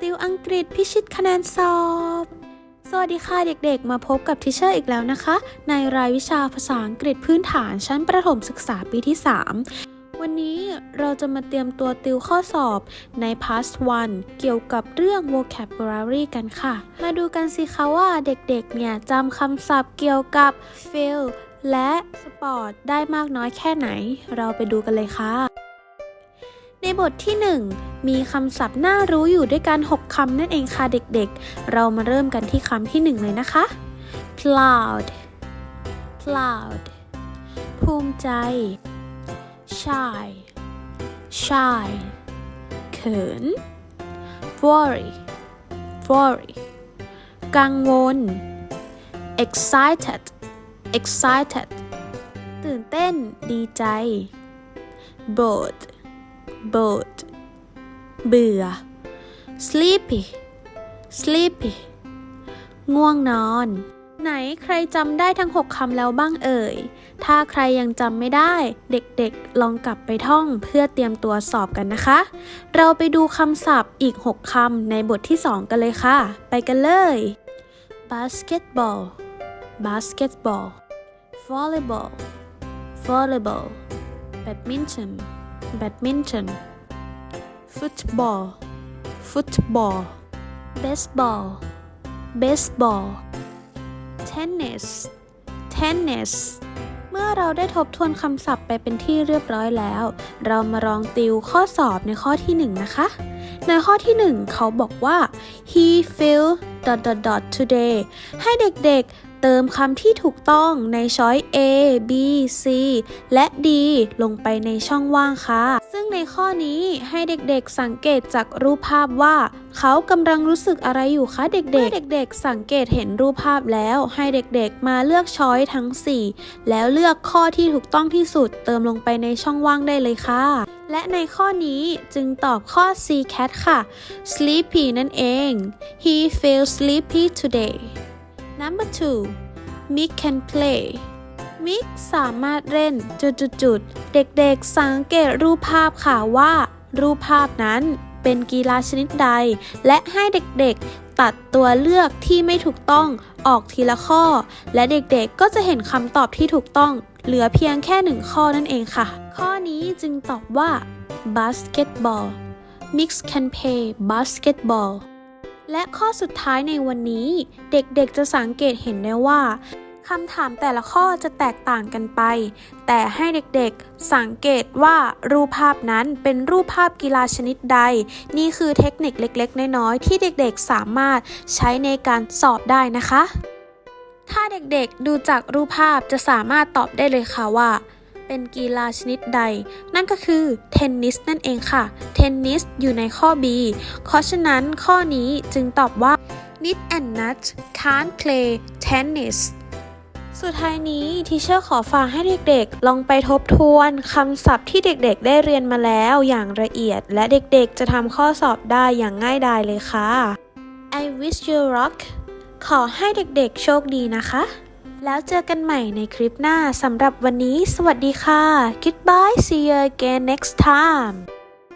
ติวอังกฤษพิชิตคะแนนสอบ สวัสดีค่ะเด็กๆ มาพบกับทิเชอร์อีกแล้วนะคะ ในรายวิชาภาษาอังกฤษพื้นฐานชั้นประถมศึกษาปีที่ 3 วันนี้เราจะมาเตรียมตัวติวข้อสอบใน past one เกี่ยวกับเรื่อง vocabulary กันค่ะ มาดูกันสิคะว่าเด็กๆ เนี่ยจำคำศัพท์เกี่ยวกับ feel และ sport ได้มากน้อยแค่ไหน เราไปดูกันเลยค่ะ ในบทที่ 1 มีคำศัพท์น่ารู้อยู่ด้วยกัน 6 คำนั่นเองค่ะเด็กๆ เรามาเริ่มกันที่คำที่ 1 เลยนะคะ proud proud ภูมิใจ shy shy เขิน worry worry กังวล excited excited ตื่นเต้น ดีใจ bored bored เบื่อ sleepy sleepy ง่วงนอน ไหนใครจำได้ทั้ง 6คำแล้วบ้างเอ่ย ถ้าใครยังจำไม่ได้ เด็กๆ ลองกลับไปท่องเพื่อเตรียมตัวสอบกันนะคะ เราไปดูคำศัพท์อีก 6คำในบทที่ 2 กันเลยค่ะ ไปกันเลย basketball basketball volleyball volleyball badminton badminton football football baseball baseball tennis tennis เมื่อเราได้ทบทวนคำศัพท์ไปเป็นที่เรียบร้อยแล้ว เรามาลองติวข้อสอบในข้อที่ 1 นะคะ ในข้อที่ 1 เขาบอกว่า he feel dot dot dot today ให้เด็กๆ เติมคำที่ถูกต้องในช้อย A B C และ D ลงไปในช่องว่างค่ะ ซึ่งในข้อนี้ให้เด็กๆสังเกตจากรูปภาพว่า เขากำลังรู้สึกอะไรอยู่คะเด็กๆเมื่อเด็กๆ สังเกตเห็นรูปภาพแล้ว ให้เด็กๆมาเลือกช้อยทั้ง 4 แล้วเลือกข้อที่ถูกต้องที่สุด เติมลงไปในช่องว่างได้เลยค่ะและในข้อนี้จึงตอบข้อ C cat ค่ะ sleepy นั่นเอง he feels sleepy today number two Mick can play มิกสามารถเล่นจุดๆๆเด็กๆ สังเกตรูปภาพค่ะว่า รูปภาพนั้นเป็นกีฬาชนิดใด และให้เด็กๆ ตัดตัวเลือกที่ไม่ถูกต้องออกทีละข้อ และเด็กๆ ก็จะเห็นคำตอบที่ถูกต้อง เหลือเพียงแค่หนึ่งข้อนั่นเองค่ะ ข้อนี้จึงตอบว่า basketball Mix can play basketball และข้อสุดท้ายในวันนี้ เด็กๆจะสังเกตเห็นได้ว่าคำถามแต่ละข้อจะแตกต่างกันไป แต่ให้เด็กๆ สังเกตว่ารูปภาพนั้นเป็นรูปภาพกีฬาชนิดใด นี่คือเทคนิคเล็กๆ น้อยๆ ที่เด็กๆ สามารถใช้ในการสอบได้นะคะ ถ้าเด็กๆ ดูจากรูปภาพจะสามารถตอบได้เลยค่ะว่า เป็นกีฬาชนิดใด นั่นก็คือเทนนิสนั่นเองค่ะ เทนนิสอยู่ในข้อ B เพราะฉะนั้นข้อนี้จึงตอบว่า Nit and Nut can't play tennis สุดท้ายนี้ทีเชอร์ขอฝากให้เด็กๆ ลองไปทบทวนคำศัพท์ที่เด็กๆ ได้เรียนมาแล้วอย่างละเอียด และเด็กๆ จะทำข้อสอบได้อย่างง่ายดายเลยค่ะ I wish you luck ขอให้เด็กๆ โชคดีนะคะ แล้วเจอกันใหม่ในคลิปหน้าสำหรับวันนี้ สวัสดีค่ะ Goodbye see you again next time